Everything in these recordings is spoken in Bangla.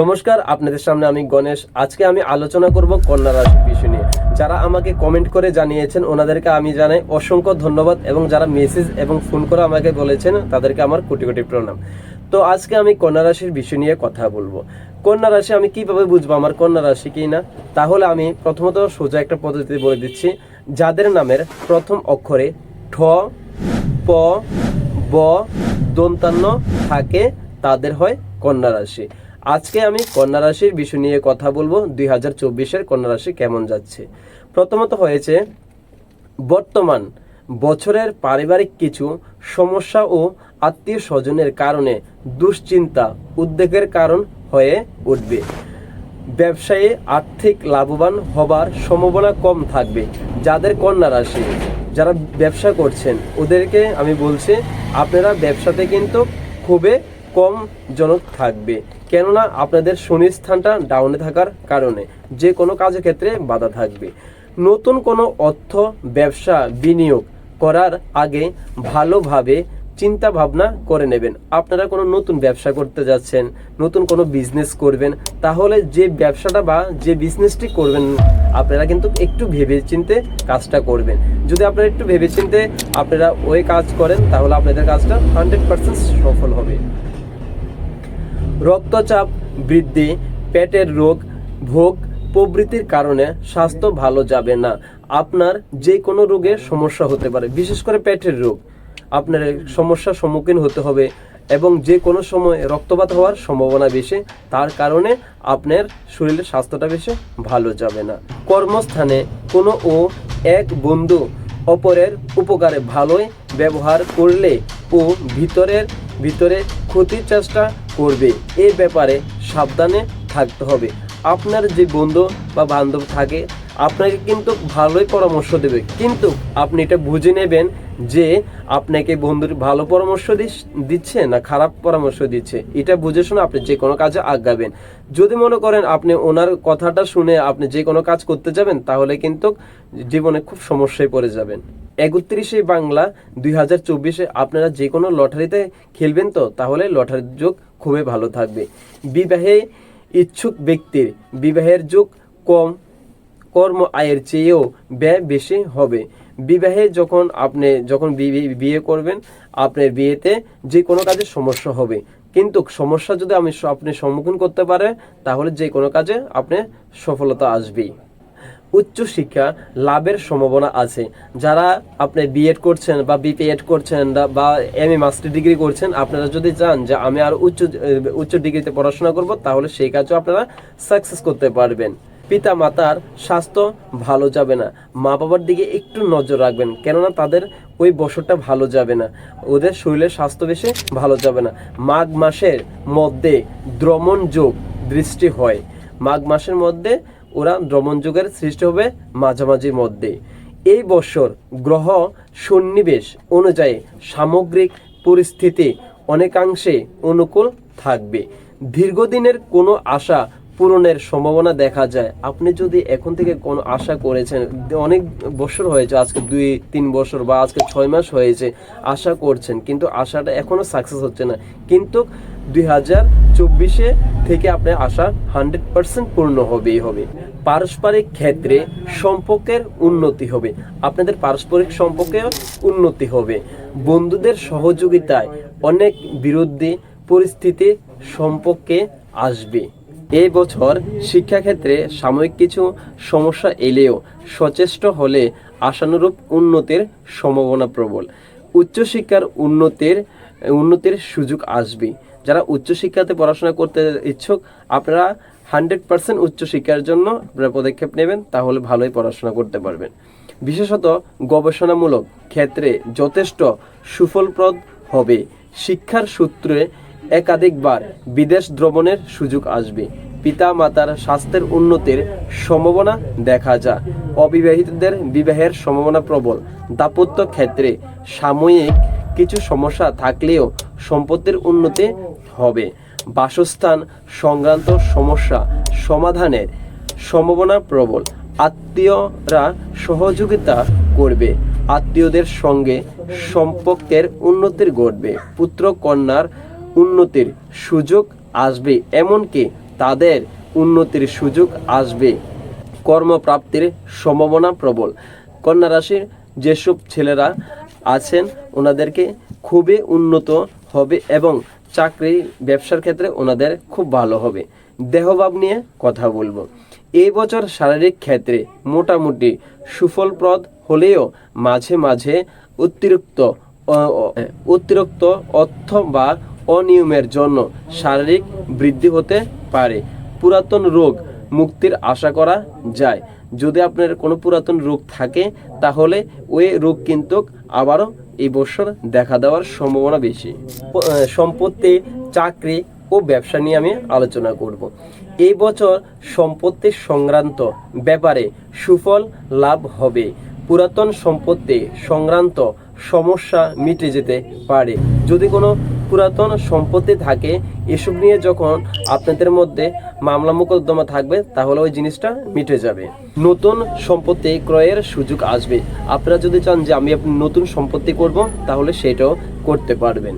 নমস্কার, আপনাদের সামনে আমি গণেশ। আজকে আমি আলোচনা করব কন্যা রাশির বিষয় নিয়ে। যারা আমাকে কমেন্ট করে জানিয়েছেন, ওনাদেরকে আমি জানাই অসংখ্য ধন্যবাদ এবং যারা মেসেজ এবং ফোন করে আমাকে বলেছেন, তাদেরকে আমার কোটি কোটি প্রণাম। তো আজকে আমি কন্যা রাশির বিষয় নিয়ে কথা বলব। কন্যা রাশি আমি কীভাবে বুঝব আমার কন্যা রাশি কি না? তাহলে আমি প্রথমত সোজা একটা পদ্ধতি বলে দিচ্ছি। যাদের নামের প্রথম অক্ষরে ঠ, প, ব, দন্তান্ন থাকে, তাদের হয় কন্যা রাশি। আজকে আমি কন্যা রাশির বিষয় নিয়ে কথা বলব। দুই হাজার চব্বিশের কন্যা রাশি কেমন যাচ্ছে? প্রথমত হয়েছে, বর্তমান বছরের পারিবারিক কিছু সমস্যা ও আত্মীয় স্বজনের কারণে দুশ্চিন্তা উদ্বেগের কারণ হয়ে উঠবে। ব্যবসায়ে আর্থিক লাভবান হবার সম্ভাবনা কম থাকবে। যাদের কন্যা রাশি, যারা ব্যবসা করছেন, ওদেরকে আমি বলছি, আপনারা ব্যবসাতে কিন্তু খুবই কম জনক থাকবে। কেননা আপনাদের শনি স্থানটা ডাউনে থাকার কারণে যে কোনো কাজের ক্ষেত্রে বাধা থাকবে। নতুন কোনো অর্থ, ব্যবসা বিনিয়োগ করার আগে ভালোভাবে চিন্তা ভাবনা করে নেবেন। আপনারা কোনো নতুন ব্যবসা করতে যাচ্ছেন, নতুন কোনো বিজনেস করবেন, তাহলে যে ব্যবসাটা বা যে বিজনেসটি করবেন, আপনারা কিন্তু একটু ভেবে চিনতে কাজটা করবেন। যদি আপনারা একটু ভেবে চিনতে আপনারা ওই কাজ করেন, তাহলে আপনাদের কাজটা হান্ড্রেড পার্সেন্ট সফল হবে। রক্তচাপ বৃদ্ধি, পেটের রোগ, ভোগ প্রভৃতির কারণে স্বাস্থ্য ভালো যাবে না। আপনার যে কোনো রোগের সমস্যা হতে পারে, বিশেষ করে পেটের রোগ। আপনার সমস্যার সম্মুখীন হতে হবে এবং যে কোনো সময় রক্তপাত হওয়ার সম্ভাবনা বেশি, তার কারণে আপনার শরীরের স্বাস্থ্যটা বেশি ভালো যাবে না। কর্মস্থানে কোনো ও এক বন্ধু অপরের উপকারে ভালোই ব্যবহার করলে ও ভিতরের ভিতরে ক্ষতির চেষ্টা করবে। এ ব্যাপারে সাবধানে থাকতে হবে। আপনার যে বন্ধু বা বান্ধব থাকে, আপনাকে কিন্তু ভালোই পরামর্শ দেবে। কিন্তু আপনি এটা বুঝে নেবেন যে আপনাকে বন্ধুর ভালো পরামর্শ দিচ্ছে না খারাপ পরামর্শ দিচ্ছে। এটা বুঝে শুনে আপনি যে কোনো কাজে আগাবেন। যদি মনে করেন আপনি ওনার কথাটা শুনে আপনি যে কোনো কাজ করতে যাবেন, তাহলে কিন্তু জীবনে খুব সমস্যায় পড়ে যাবেন। একত্রিশে বাংলা দুই হাজার চব্বিশে আপনারা যে কোনো লটারিতে খেলবেন তো, তাহলে লটারির যোগ খুবই ভালো থাকবে। বিবাহে ইচ্ছুক ব্যক্তির বিবাহের যোগ কম, কর্ম আয়ের চেয়েও ব্যয় বেশি হবে। বিবাহে যখন আপনি, যখন বিয়ে করবেন, আপনার বিয়েতে যে কোনো কাজে সমস্যা হবে। কিন্তু সমস্যা যদি আমি, আপনি সম্মুখীন করতে পারে তাহলে যে কোনো কাজে আপনি সফলতা আসবেই। উচ্চশিক্ষা লাভের সম্ভাবনা আছে। যারা আপনি বিএড করছেন বা বিপিএড করছেন বা- এম এ মাস্টার ডিগ্রি করছেন, আপনারা যদি চান যে আমি আর উচ্চ উচ্চ ডিগ্রিতে পড়াশোনা করব, তাহলে সেই কাজও আপনারা সাকসেস করতে পারবেন। পিতা মাতার স্বাস্থ্য ভালো যাবে না। মা বাবার দিকে একটু নজর রাখবেন, কেননা তাদের ওই বছরটা ভালো যাবে না। ওদের শরীরের স্বাস্থ্য বেশি ভালো যাবে না। মাঘ মাসের মধ্যে দ্রমণ যোগ দৃষ্টি হয়। মাঘ মাসের মধ্যে ওরা দ্রমণযুগের সৃষ্টি হবে মাঝামাঝির মধ্যে। এই বছর গ্রহ সন্নিবেশ অনুযায়ী সামগ্রিক পরিস্থিতি অনেকাংশে অনুকূল থাকবে। দীর্ঘদিনের কোনো আশা পূরণের সম্ভাবনা দেখা যায়। আপনি যদি এখন থেকে কোনো আশা করেছেন, অনেক বছর হয়েছে, আজকে দুই, তিন বছর বা আজকে ছয় মাস হয়েছে, আশা করছেন, কিন্তু আশাটা এখনও সাকসেস হচ্ছে না। কিন্তু দুই হাজার চব্বিশে থেকে আপনার আশা হান্ড্রেড পার্সেন্ট পূর্ণ হবেই হবে। পারস্পরিক ক্ষেত্রে সম্পর্কের উন্নতি হবে। আপনাদের পারস্পরিক সম্পর্কেও উন্নতি হবে। বন্ধুদের সহযোগিতায় অনেক বিরুদ্ধে পরিস্থিতি সম্পর্কে আসবে। এই বছর শিক্ষাক্ষেত্রে সাময়িক কিছু সমস্যা এলেও সচেষ্ট হলে আশানুরূপ উন্নতির সম্ভাবনা প্রবল। উচ্চশিক্ষার উন্নতির উন্নতির সুযোগ আসবে যারা উচ্চশিক্ষাতে পড়াশোনা করতে ইচ্ছুক, আপনারা হান্ড্রেড পার্সেন্ট উচ্চশিক্ষার জন্য আপনারা পদক্ষেপ নেবেন, তাহলে ভালোই পড়াশোনা করতে পারবেন। বিশেষত গবেষণামূলক ক্ষেত্রে যথেষ্ট সুফলপ্রদ হবে। শিক্ষার সূত্রে একাধিকবার বিদেশ দ্রবণের সুযোগ আসবে। পিতা মাতার স্বাস্থ্যের উন্নতির সম্ভাবনা দেখা যায়। অবিবাহিতদের বিবাহের সম্ভাবনা প্রবল। দাপত্য ক্ষেত্রে সাময়িক কিছু সমস্যা থাকলেও সম্পত্তির উন্নতি হবে। বাসস্থান সংক্রান্ত সমস্যা সমাধানের সম্ভাবনা প্রবল। আত্মীয়রা সহযোগিতা করবে। আত্মীয়দের সঙ্গে সম্পর্কের উন্নতির ঘটবে। পুত্র কন্যার উন্নতির সুযোগ আসবে, এমনকি তাদের উন্নতির সুযোগ আসবে। কর্মপ্রাপ্তির সম্ভাবনা প্রবল। কন্যা রাশির যেসব ছেলেরা আছেন, ওনাদেরকে খুবই উন্নত হবে এবং চাকরি, ব্যবসার ক্ষেত্রে ওনাদের খুব ভালো হবে। দেহভাব নিয়ে কথা বলব। এই বছর শারীরিক ক্ষেত্রে মোটামুটি সুফলপ্রদ হলেও মাঝে মাঝে অতিরিক্ত অতিরিক্ত অর্থ বা অনিয়মের জন্য শারীরিক বৃদ্ধি হতে পারে। পুরাতন রোগ মুক্তির আশা করা যায়। যদি আপনার কোনো পুরাতন রোগ থাকে, তাহলে ওই রোগ কিন্তু আবারও এই বছর দেখা দেওয়ার সম্ভাবনা বেশি। সম্পত্তি, চাকরি ও ব্যবসা নিয়ে আমি আলোচনা করব। এই বছর সম্পত্তি সংক্রান্ত ব্যাপারে সুফল লাভ হবে। পুরাতন সম্পত্তি সংক্রান্ত সমস্যা মিটে যেতে পারে। যদি কোনো পুরাতন সম্পত্তি থাকে, এসব নিয়ে যখন আপনাদের মধ্যে মামলা মোকদ্দমা থাকবে, তাহলে ওই জিনিসটা মিটে যাবে। নতুন সম্পত্তি ক্রয়ের সুযোগ আসবে। আপনারা যদি চান যে আমি আপনি নতুন সম্পত্তি করব, তাহলে সেটাও করতে পারবেন।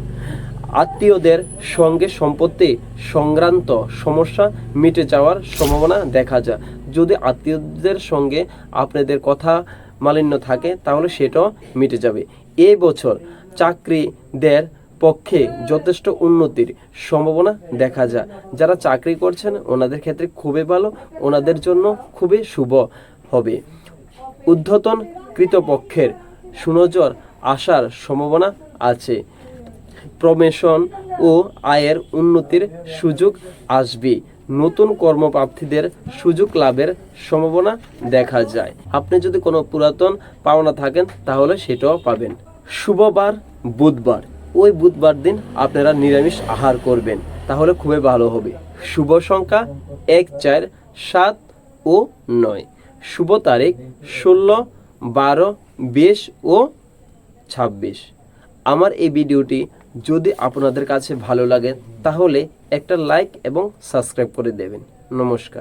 আত্মীয়দের সঙ্গে সম্পত্তি সংক্রান্ত সমস্যা মিটে যাওয়ার সম্ভাবনা দেখা যায়। যদি আত্মীয়দের সঙ্গে আপনাদের কথা মালিন্য থাকে, তাহলে সেটাও মিটে যাবে। এই বছর চাকরিদের পক্ষে যথেষ্ট উন্নতির সম্ভাবনা দেখা যায়। যারা চাকরি করছেন, ওনাদের ক্ষেত্রে খুবই ভালো, ওনাদের জন্য খুবই শুভ হবে। উদ্ধতন কৃতপক্ষের সুনজর আসার সম্ভাবনা আছে। প্রমেশন ও আয়ের উন্নতির সুযোগ আসবে। নতুন কর্মপ্রার্থীদের সুযোগ লাভের সম্ভাবনা দেখা যায়। আপনি যদি কোনো পুরাতন পাওনা থাকেন, তাহলে সেটাও পাবেন। শুভবার, বুধবার। ওই বুধবার দিন আপনারা নিরামিষ আহার করবেন, তাহলে খুবই ভালো হবে। শুভ সংখ্যা এক চার সাত ও নয়। শুভ তারিখ ষোলো, বারো, বিশ ও ছাব্বিশ। আমার এই ভিডিওটি যদি আপনাদের কাছে ভালো লাগে, তাহলে একটা লাইক এবং সাবস্ক্রাইব করে দেবেন। নমস্কার।